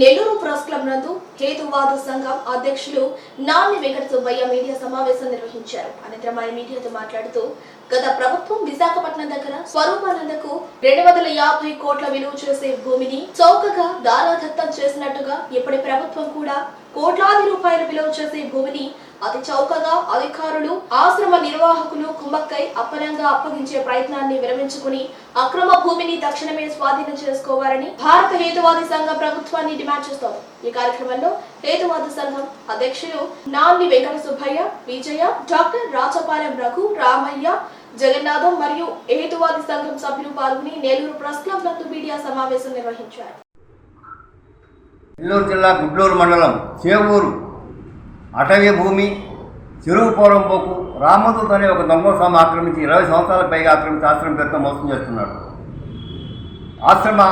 Nellore press club నందు హేతువాద సంఘం అధ్యక్షులు నాని వెంకట సుబ్బయ్య మీడియా సమావేశం నిర్వహించారు. అనంతరం ఆయన మీడియాతో మాట్లాడుతూ గత ప్రభుత్వం విశాఖపట్నం దగ్గర స్వరూపానందకు రెండు వందల యాభై కోట్ల విలువ చేసే భూమిని చౌకగా దారాదత్తం చేసినట్టుగా ఇప్పటి ప్రభుత్వం కూడా కోట్లాది రూపాయల విలువ అతి చౌకగా అధికారులు ఆశ్రమ నిర్వాహకులు కుమ్మక్కై అప్పనంగా అప్పగించే ప్రయత్నాన్ని విరమించుకుని అక్రమ భూమిని తక్షణమే స్వాధీనం చేసుకోవాలని భారత హేతువాది సంఘం ప్రభుత్వాన్ని డిమాండ్ చేస్తోంది. ఈ కార్యక్రమంలో హేతువాద సంఘం అధ్యక్షులు నాన్ని వెంకట సుబ్బయ్య విజయ డాక్టర్ రాచపాలెం రఘు రామయ్య జగన్నాథం మరియు హేతువాది సంఘం సభ్యులు పాల్గొని నెల్లూరు ప్రెస్ క్లబ్ నందు మీడియా సమావేశం నిర్వహించారు. నెల్లూరు జిల్లా గుడ్లూరు మండలం చేవూరు అటవీ భూమి చెరువు పోరంపోకు రామదూత్ అనే ఒక దొంగస్వామి ఆక్రమించి ఇరవై సంవత్సరాల పైగా ఆక్రమించి ఆశ్రమం పేరుతో మోసం చేస్తున్నాడు. ఆశ్రమ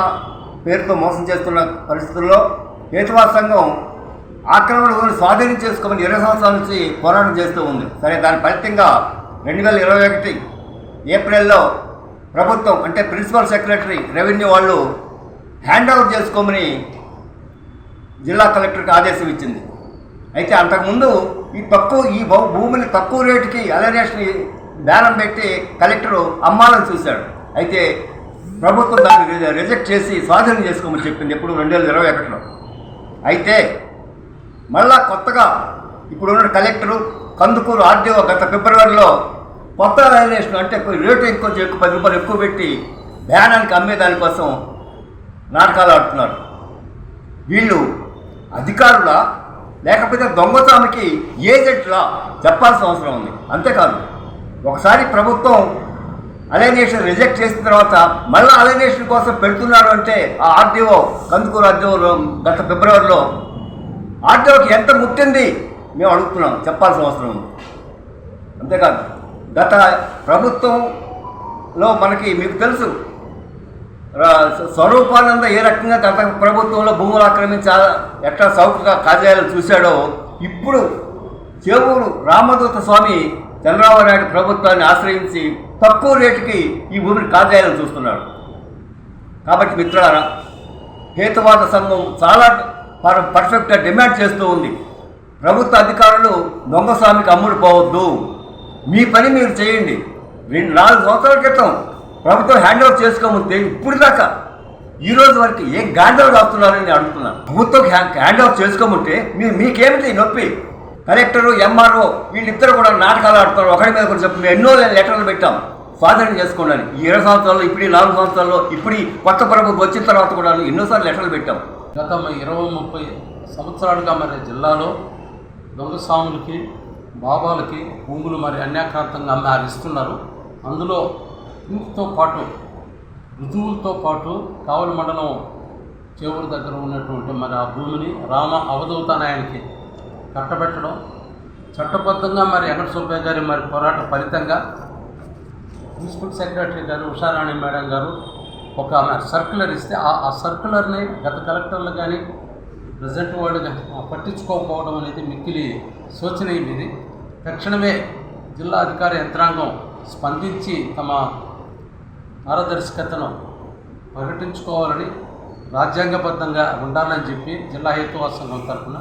పేరుతో మోసం చేస్తున్న పరిస్థితుల్లో హేతువా సంఘం ఆక్రమణ భూమిని స్వాధీనం చేసుకోమని ఇరవై సంవత్సరాల నుంచి పోరాటం చేస్తూ ఉంది. సరే దాని ఫలితంగా రెండు వేల ఇరవై ఒకటి ఏప్రిల్లో ప్రభుత్వం అంటే ప్రిన్సిపల్ సెక్రటరీ రెవెన్యూ వాళ్ళు హ్యాండ్ ఓవర్ చేసుకోమని జిల్లా కలెక్టర్కి ఆదేశం ఇచ్చింది. అయితే అంతకుముందు ఈ తక్కువ ఈ భూ- భూమిని తక్కువ రేటుకి అలనేషన్ బేరం పెట్టి కలెక్టరు అమ్మాలని చూశాడు. అయితే ప్రభుత్వం దాన్ని రిజెక్ట్ చేసి స్వాధీనం చేసుకోమని చెప్పింది ఎప్పుడు? రెండు వేల ఇరవై ఒకటిలో. అయితే మళ్ళా కొత్తగా ఇప్పుడున్న కలెక్టరు కందుకూరు ఆర్డీఓ గత ఫిబ్రవరిలో కొత్త రైల్వేషన్ అంటే రేటు ఎక్కువ ఎక్కువ పది రూపాయలు ఎక్కువ పెట్టి బ్యానానికి అమ్మే దానికోసం నాటకాలు ఆడుతున్నారు. వీళ్ళు అధికారుల లేకపోతే దొంగతనానికి ఏజెంట్లా చెప్పాల్సిన అవసరం ఉంది. అంతేకాదు ఒకసారి ప్రభుత్వం అలైనేషన్ రిజెక్ట్ చేసిన తర్వాత మళ్ళీ అలైనేషన్ కోసం పెడుతున్నాడు అంటే ఆ ఆర్డీఓ కందుకూరు ఆర్డీఓ గత ఫిబ్రవరిలో ఆర్డీఓకి ఎంత ముట్టింది మేము అడుగుతున్నాం చెప్పాల్సిన అవసరం ఉంది. అంతేకాదు గత ప్రభుత్వంలో మనకి మీకు తెలుసు స్వరూపానంద ఏ రకంగా గత ప్రభుత్వంలో భూములు ఆక్రమించి ఎట్లా సౌకగా కార్యాలు చూశాడో ఇప్పుడు చేవూరు రామదూత స్వామి చంద్రబాబు నాయుడు ప్రభుత్వాన్ని ఆశ్రయించి తక్కువ రేటుకి ఈ భూమిని కాజేయాలని చూస్తున్నాడు. కాబట్టి మిత్రులారా హేతువాద సంఘం చాలా పర్ఫెక్ట్గా డిమాండ్ చేస్తూ ఉంది. ప్రభుత్వ అధికారులు దొంగస్వామికి అమ్ముడు పోవద్దు. మీ పని మీరు చేయండి. రెండు నాలుగు సంవత్సరాల క్రితం ప్రభుత్వం హ్యాండ్ ఓవర్ చేసుకోముందే ఇప్పుడు దాకా ఈ రోజు వరకు ఏం గాంధీలు రాస్తున్నారని నేను అడుగుతున్నాను. ప్రభుత్వం హ్యాండ్ ఓవర్ చేసుకోముంటే మీ మీకేమిటి నొప్పి? కలెక్టరు ఎంఆర్ఓ వీళ్ళిద్దరు కూడా నాటకాలు ఆడుతున్నారు. ఒకరి మీద కూడా చెప్పి ఎన్నో లెటర్లు పెట్టాం. స్వాధీనం చేసుకోండి ఈ ఇరవై సంవత్సరాల్లో ఇప్పుడు నాలుగు సంవత్సరాల్లో ఇప్పుడు కొత్త ప్రభుత్వం వచ్చిన తర్వాత కూడా ఎన్నోసార్లు లెటర్లు పెట్టాం. గత ఇరవై ముప్పై సంవత్సరాలుగా మరి జిల్లాలో దొంగస్వాములకి బాబాలకి భూములు మరి అన్యాక్రాంతంగా అమ్మారు ఇస్తున్నారు అందులో ఇంటితో పాటు ఋతువులతో పాటు కావలి మండలం చేవూరు దగ్గర ఉన్నటువంటి మరి ఆ భూమిని రామ అవధూతనాయానికి కట్టబెట్టడం చట్టబద్ధంగా మరి వెంకట సుబ్బయ్య గారి మరి పోరాట ఫలితంగా ప్రిన్సిపల్ సెక్రటరీ గారు ఉషారాణి మేడం గారు ఒక సర్క్యులర్ ఇస్తే ఆ సర్క్యులర్ని గత కలెక్టర్లు కానీ ప్రజెంట్ వాళ్ళు పట్టించుకోకపోవడం అనేది మిక్కిలి శోచనీయం ఇది తక్షణమే జిల్లా అధికార యంత్రాంగం స్పందించి తమ పారదర్శకతను ప్రకటించుకోవాలని రాజ్యాంగబద్ధంగా ఉండాలని చెప్పి జిల్లా హేతువాద సంఘం తరఫున